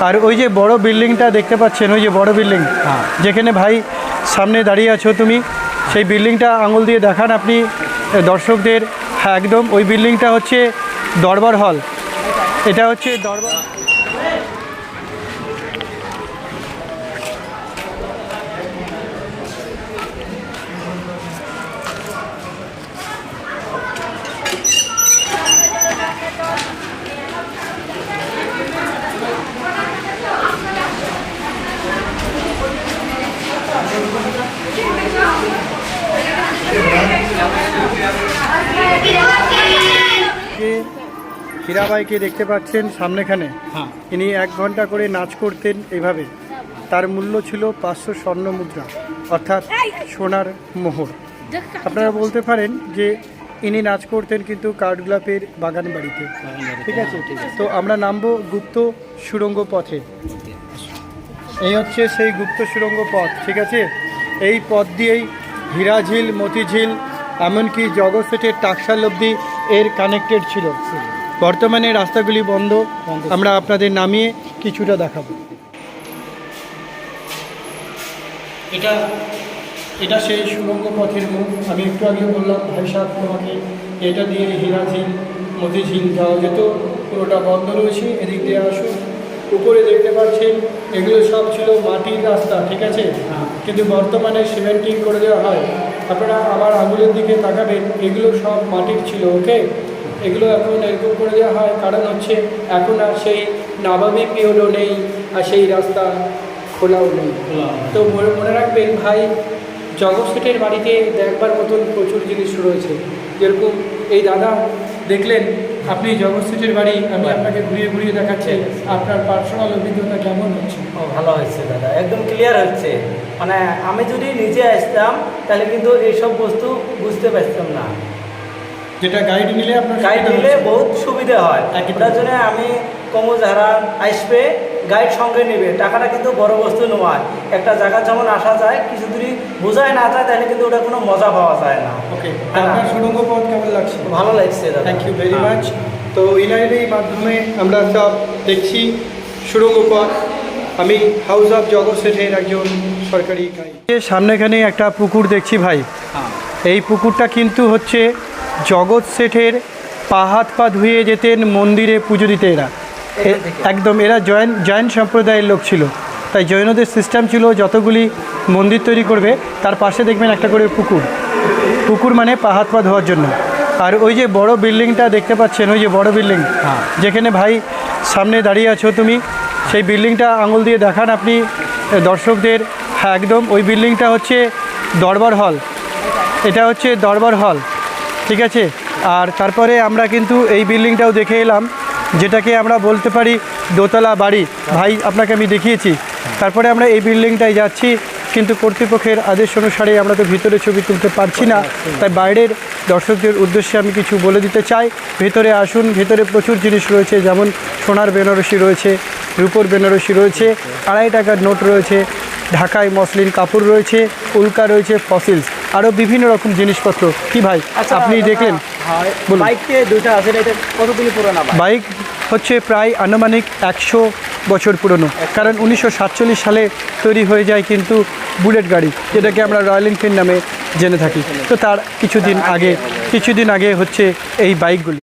আর ওই যে বড় বিল্ডিংটা দেখতে পাচ্ছেন ওই যে বড় বিল্ডিং। হ্যাঁ। যেখানে ভাই সামনে দাঁড়িয়ে আছো তুমি সেই বিল্ডিংটা আঙুল দিয়ে দেখান আপনি দর্শকদের। হ্যাঁ একদম ওই বিল্ডিংটা হচ্ছে দরবার হল। এটা হচ্ছে দরবার হীরাবাইকে দেখতে পাচ্ছেন সামনেখানে। হ্যাঁ। ইনি এক ঘণ্টা করে নাচ করতেন এভাবে। তার মূল্য ছিল পাঁচশো স্বর্ণ মুদ্রা অর্থাৎ সোনার মোহর। আপনারা বলতে পারেন যে ইনি নাচ করতেন কিন্তু কাঠগোলাপের বাগান বাড়িতে। ঠিক আছে। তো আমরা নামবো গুপ্ত সুরঙ্গ পথে। এই হচ্ছে সেই গুপ্ত সুরঙ্গ পথ ঠিক আছে? এই পথ দিয়েই হীরাঝিল মতিঝিল এমনকি জগৎ সেটের টাকসাল অব্দি এর কানেক্টেড ছিল। বর্তমানে রাস্তাগুলি বন্ধ। আমরা আপনাদের নামিয়ে কিছুটা দেখাবো। এটা এটা সেই সুড়ঙ্গ পথের মুখ আমি একটু আগে বললাম ভাই সাহেব তোমাকে এটা দিয়ে হীরাঝিল মতিঝিল যাওয়া যেত। পুরোটা বন্ধ রয়েছে এদিক দিয়ে আসুন। উপরে দেখতে পাচ্ছেন এগুলো সব ছিল মাটির রাস্তা ঠিক আছে? কিন্তু বর্তমানে সিমেন্টিং করে দেওয়া হয়। আপনারা আমার আঙুলের দিকে তাকাবেন এগুলো সব মাটির ছিল ওকে? এগুলো এখন এরকম করে দেওয়া হয়। কারণ হচ্ছে এখন আর সেই নাবাবি পিওলো নেই আর সেই রাস্তা খোলাও নেই। তো মনে রাখবেন ভাই জগৎ বাড়িতে দেখবার মতন প্রচুর জিনিস রয়েছে। যেরকম এই দাদা দেখলেন আপনি জগৎসেটের বাড়ি আমি আপনাকে ঘুরিয়ে ঘুরিয়ে দেখাচ্ছি আপনার পার্সোনাল অভিজ্ঞতা কেমন হচ্ছে? ভালো হয়েছে দাদা। একদম ক্লিয়ার হচ্ছে। মানে আমি যদি নিজে আসতাম তাহলে কিন্তু এইসব বস্তু বুঝতে পারতাম না। যেটা গাইড নিলে আপনার গাইড নিলে। বহুত সুবিধা হয়। ওটার জন্য আমি কমো যারা আসবে গাইড সঙ্গে নেবে। টাকাটা কিন্তু বড় বস্তু নয়। একটা জায়গা যেমন আসা যায় কিছু যদি বোঝায় না যায় তাহলে কিন্তু ওটা কোনো মজা পাওয়া যায় না। ওকে। আপনার সুড়ঙ্গ পথ কেমন লাগছে? ভালো লাগছে থ্যাংক ইউ ভেরি। মাচ তো ইনারেরই মাধ্যমে আমরা সব দেখছি সুড়ঙ্গ পথ। আমি হাউস অফ জগৎ সেঠের একজন সরকারি সামনেখানে একটা পুকুর দেখছি ভাই। হ্যাঁ। এই পুকুরটা কিন্তু হচ্ছে জগৎ শেঠের পা হাত পা ধুয়ে যেতেন মন্দিরে পুজো দিতে এরা। একদম এরা জৈন জৈন সম্প্রদায়ের লোক ছিল। তাই জৈনদের সিস্টেম ছিল যতগুলি মন্দির তৈরি করবে তার পাশে দেখবেন একটা করে পুকুর। পুকুর মানে পা হাত পা ধোয়ার জন্য। আর ওই যে বড় বিল্ডিংটা দেখতে পাচ্ছেন ওই যে বড় বিল্ডিং। হ্যাঁ। যেখানে ভাই সামনে দাঁড়িয়ে আছো তুমি সেই বিল্ডিংটা আঙুল দিয়ে দেখান আপনি দর্শকদের। হ্যাঁ একদম ওই বিল্ডিংটা হচ্ছে দরবার হল। এটা হচ্ছে দরবার হল। ঠিক আছে? আর তারপরে আমরা কিন্তু এই বিল্ডিংটাও দেখে এলাম। যেটাকে আমরা বলতে পারি দোতলা বাড়ি। ভাই আপনাকে আমি দেখিয়েছি। তারপরে আমরা এই বিল্ডিংটায় যাচ্ছি কিন্তু কর্তৃপক্ষের আদেশ অনুসারে আমরা তো ভিতরে ছবি তুলতে পারছি না। তাই বাইরের দর্শকদের উদ্দেশ্যে আমি কিছু বলে দিতে চাই। ভেতরে আসুন ভেতরে প্রচুর জিনিস রয়েছে যেমন সোনার বেনারসি রয়েছে রূপোর বেনারসি রয়েছে আড়াই টাকার নোট রয়েছে ঢাকায় মসলিন কাপড় রয়েছে উল্কা রয়েছে ফসিলস আরও বিভিন্ন রকম জিনিসপত্র। কি ভাই আপনি দেখলেন? বলুন। বাইকতে দুইটা আছে এটা কতগুলি পুরোনো বাইক? বাইক হচ্ছে প্রায় আনুমানিক একশো বছর পুরনো কারণ উনিশশো সাতচল্লিশ সালে তৈরি হয়ে যায় কিন্তু বুলেট গাড়ি যেটাকে আমরা রয়্যাল এনফিল্ড নামে জেনে থাকি। তো তার কিছুদিন আগে কিছুদিন আগে হচ্ছে এই বাইকগুলি।